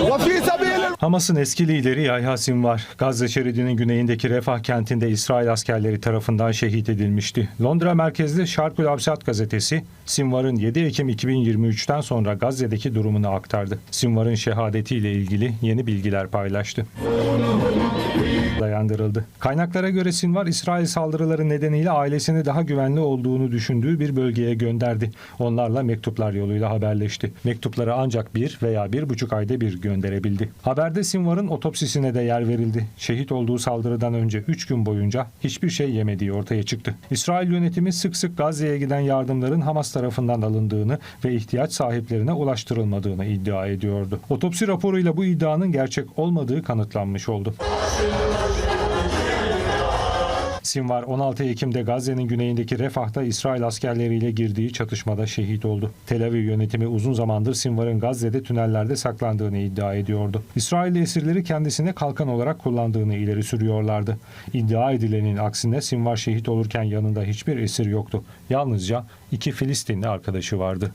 وفي سبيل Hamas'ın eski lideri Yahya Sinvar, Gazze şeridinin güneyindeki Refah kentinde İsrail askerleri tarafından şehit edilmişti. Londra merkezli Şarkül Absat gazetesi, Sinvar'ın 7 Ekim 2023'ten sonra Gazze'deki durumunu aktardı. Sinvar'ın şehadetiyle ilgili yeni bilgiler paylaştı. Dayandırıldı. Kaynaklara göre Sinvar, İsrail saldırıları nedeniyle ailesini daha güvenli olduğunu düşündüğü bir bölgeye gönderdi. Onlarla mektuplar yoluyla haberleşti. Mektupları ancak bir veya bir buçuk ayda bir gönderebildi. Haberde Sinvar'ın otopsisine de yer verildi. Şehit olduğu saldırıdan önce 3 gün boyunca hiçbir şey yemediği ortaya çıktı. İsrail yönetimi sık sık Gazze'ye giden yardımların Hamas tarafından alındığını ve ihtiyaç sahiplerine ulaştırılmadığını iddia ediyordu. Otopsi raporuyla bu iddianın gerçek olmadığı kanıtlanmış oldu. Sinvar 16 Ekim'de Gazze'nin güneyindeki Refah'ta İsrail askerleriyle girdiği çatışmada şehit oldu. Tel Aviv yönetimi uzun zamandır Sinvar'ın Gazze'de tünellerde saklandığını iddia ediyordu. İsrailli esirleri kendisine kalkan olarak kullandığını ileri sürüyorlardı. İddia edilenin aksine Sinvar şehit olurken yanında hiçbir esir yoktu. Yalnızca iki Filistinli arkadaşı vardı.